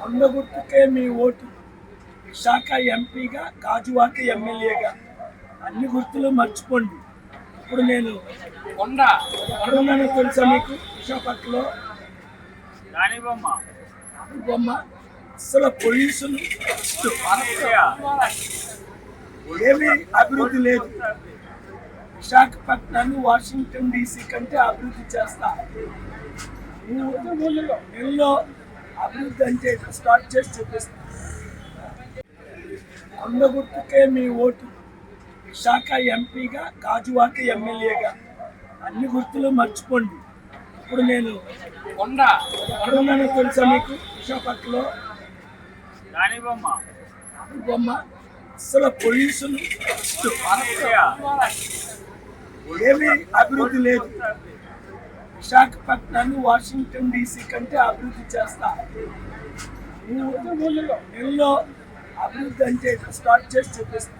కొండ గుర్తుకే మీ ఓటు. విశాఖ ఎంపీగా గాజువాక ఎమ్మెల్యేగా. అన్ని గుర్తులు మర్చిపోండి. ఇప్పుడు నేను కొండ ఎక్కడున్నానో తెలుసా మీకు? విశాఖపట్నంలో. బొమ్మ బొమ్మ అసలు పొల్యూషన్ అనసూయ ఏమీ అభివృద్ధి లేదు. విశాఖపట్నాన్ని వాషింగ్టన్ డీసీ కంటే అభివృద్ధి చేస్తా. నెలలో అభివృద్ధి అంటే స్టార్ట్ చేసి చూపిస్తా. కొండ గుర్తుకే మీ ఓటు. విశాఖ ఎంపీగా గాజువాక ఎమ్మెల్యేగా. అన్ని గుర్తులు మర్చిపోండి. ఇప్పుడు నేను కొండ. ఎక్కడున్నానో తెలుసా మీకు? విశాఖపట్నంలో. బొమ్మ అసలు అనసూయ ఏమీ అభివృద్ధి లేదు. విశాఖపట్నాన్ని వాషింగ్టన్ డీసీ కంటే అభివృద్ధి చేస్తా. నెలలో అభివృద్ధి అంటే స్టార్ట్ చేసి చూపిస్తా.